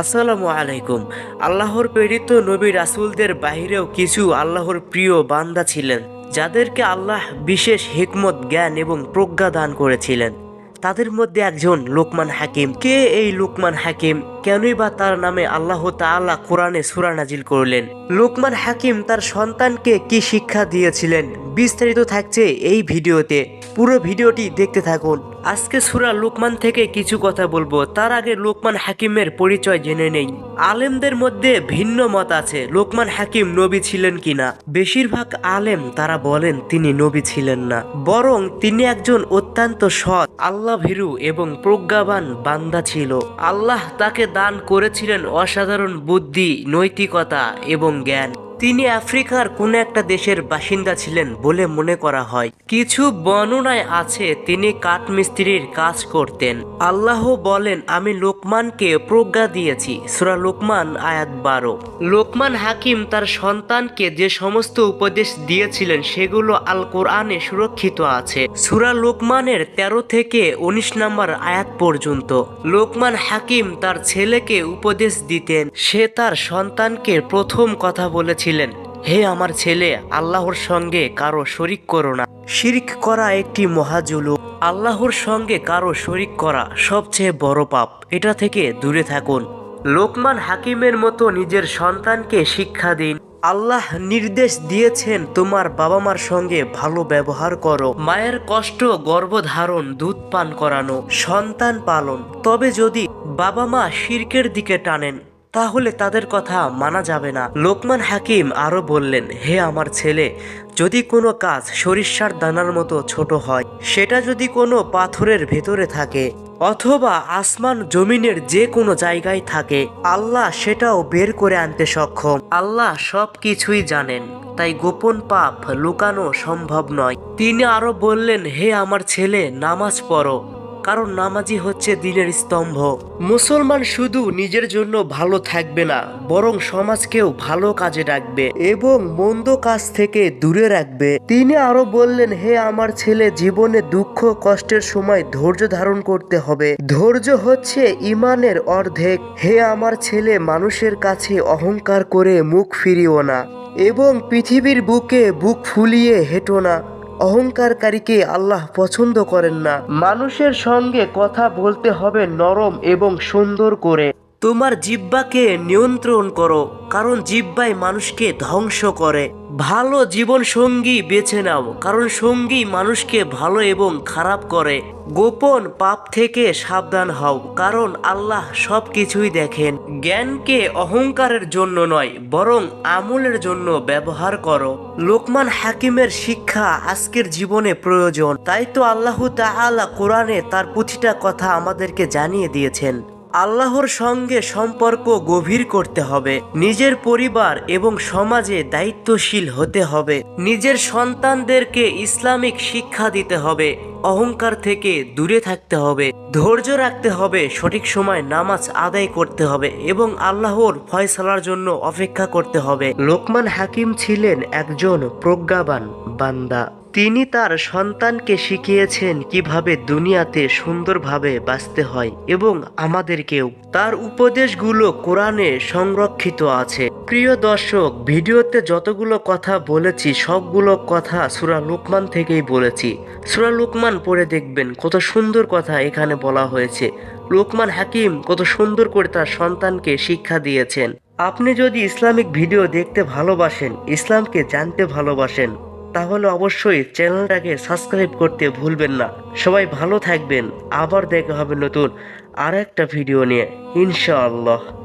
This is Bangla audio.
আসসালামু আলাইকুম। আল্লাহর প্রেরিত নবী রাসূলদের বাইরেও কিছু আল্লাহর প্রিয় বান্দা ছিলেন, যাদেরকে আল্লাহ বিশেষ হিকমত, জ্ঞান এবং প্রজ্ঞা দান করেছিলেন। তাদের মধ্যে একজন লোকমান হাকিম। কে এই লোকমান হাকিম? কেনই বা তার নামে আল্লাহ তাআলা কোরআনে সূরা নাজিল করলেন? লোকমান হাকিম তার সন্তানকে কি শিক্ষা দিয়েছিলেন? বিস্তারিত থাকছে এই ভিডিওতে। পুরো ভিডিওটি দেখতে থাকুন। আজকে সুরা লোকমান থেকে কিছু কথা বলব। তার আগে লোকমান হাকিমের পরিচয় জেনে নেই। আলেমদের মধ্যে ভিন্ন মত আছে, লোকমান হাকিম নবী ছিলেন কিনা? বেশিরভাগ আলেম তারা বলেন তিনি নবী ছিলেন না। বরং তিনি একজন অত্যন্ত সৎ আল্লাহ ভীরু এবং প্রজ্ঞাবান বান্দা ছিল। আল্লাহ তাকে দান করেছিলেন অসাধারণ বুদ্ধি, নৈতিকতা এবং জ্ঞান। তিনি আফ্রিকার কোন একটা দেশের বাসিন্দা ছিলেন বলে মনে করা হয়। কিছু বর্ণনায় আছে, তিনি কাঠমিস্ত্রির কাজ করতেন। আল্লাহ বলেন, আমি লোকমানকে প্রজ্ঞা দিয়েছি। সুরা লোকমান, আয়াত বারো। লোকমান হাকিম তার সন্তানকে যে সমস্ত উপদেশ দিয়েছিলেন, সেগুলো আল কোরআনে সুরক্ষিত আছে। সুরা লোকমানের তেরো থেকে উনিশ নম্বর আয়াত পর্যন্ত। লোকমান হাকিম তার ছেলেকে উপদেশ দিতেন। সে তার সন্তানকে প্রথম কথা বলেছিলেন হে আমার ছেলে আল্লাহর সঙ্গে কারও শরিক করো না। শিরিক করা একটি মহাজুলু আল্লাহর সঙ্গে কারও শরিক করা সবচেয়ে বড় পাপ। এটা থেকে দূরে থাকুন। লোকমান হাকিমের মতো নিজের সন্তানকে শিক্ষা দিন। আল্লাহ নির্দেশ দিয়েছেন তোমার বাবা মার সঙ্গে ভালো ব্যবহার করো। মায়ের কষ্ট গর্ভধারণ দুধ পান করানো সন্তান পালন। তবে যদি বাবা মা শির্কের দিকে টানেন তাহলে তাদের কথা মানা যাবে না। লোকমান হাকিম আরও বললেন, হে আমার ছেলে, যদি কোনো কাজ সরিষার দানার মতো ছোট হয়, সেটা যদি কোনো পাথরের ভেতরে থাকে, অথবা আসমান জমিনের যে কোনো জায়গায় থাকে, আল্লাহ সেটাও বের করে আনতে সক্ষম। আল্লাহ সব কিছুই জানেন, তাই গোপন পাপ লুকানো সম্ভব নয়। তিনি আরও বললেন, হে আমার ছেলে, নামাজ পড়ো। কারণ নামাজি হচ্ছে দিনের স্তম্ভ। মুসলমান শুধু নিজের জন্য ভালো থাকবে না, বরং সমাজকেও ভালো কাজে রাখবে এবং মন্দ কাজ থেকে দূরে রাখবে। তিনি আরও বললেন, হে আমার ছেলে, জীবনে দুঃখ, কষ্টের সময় ধৈর্য ধারণ করতে হবে। ধৈর্য হচ্ছে ইমানের অর্ধেক। হে আমার ছেলে, মানুষের কাছে অহংকার করে মুখ ফিরিও না এবং পৃথিবীর বুকে বুক ফুলিয়ে হেঁটো না। অহংকারকারীকে আল্লাহ পছন্দ করেন না। মানুষের সঙ্গে কথা বলতে হবে নরম এবং সুন্দর করে। তোমার জিব্বাকে নিয়ন্ত্রণ করো, কারণ জিব্বাই মানুষকে ধ্বংস করে। ভালো জীবন সঙ্গী বেছে নাও, কারণ সঙ্গী মানুষকে ভালো এবং খারাপ করে। গোপন পাপ থেকে সাবধান হও, কারণ আল্লাহ সব কিছুই দেখেন। জ্ঞানকে অহংকারের জন্য নয়, বরং আমলের জন্য ব্যবহার করো। লোকমান হাকিমের শিক্ষা আজকের জীবনে প্রয়োজন। তাই তো আল্লাহ তাআলা কোরআনে তার প্রতিটা কথা আমাদেরকে জানিয়ে দিয়েছেন। আল্লাহর সঙ্গে সম্পর্ক গভীর করতে হবে। নিজের পরিবার এবং সমাজে দায়িত্বশীল হতে হবে। নিজের সন্তানদেরকে ইসলামিক শিক্ষা দিতে হবে। অহংকার থেকে দূরে থাকতে হবে। ধৈর্য রাখতে হবে। সঠিক সময় নামাজ আদায় করতে হবে এবং আল্লাহর ফয়সালার জন্য অপেক্ষা করতে হবে। লোকমান হাকিম ছিলেন একজন প্রজ্ঞাবান বান্দা। তিনি তার সন্তানকে শিখিয়েছেন কীভাবে দুনিয়াতে সুন্দরভাবে বাঁচতে হয় এবং আমাদেরকেও। তার উপদেশগুলো কোরআনে সংরক্ষিত আছে। প্রিয় দর্শক, ভিডিওতে যতগুলো কথা বলেছি, সবগুলো কথা সুরা লুকমান থেকেই বলেছি। সুরা লুকমান পড়ে দেখবেন কত সুন্দর কথা এখানে বলা হয়েছে। লোকমান হাকিম কত সুন্দর করে তার সন্তানকে শিক্ষা দিয়েছেন। আপনি যদি ইসলামিক ভিডিও দেখতে ভালোবাসেন, ইসলামকে জানতে ভালোবাসেন তাহলে অবশ্যই চ্যানেলটাকে সাবস্ক্রাইব করতে ভুলবেন না। সবাই ভালো থাকবেন। আবার দেখা হবে নতুন আর একটা ভিডিও নিয়ে। ইনশাআল্লাহ।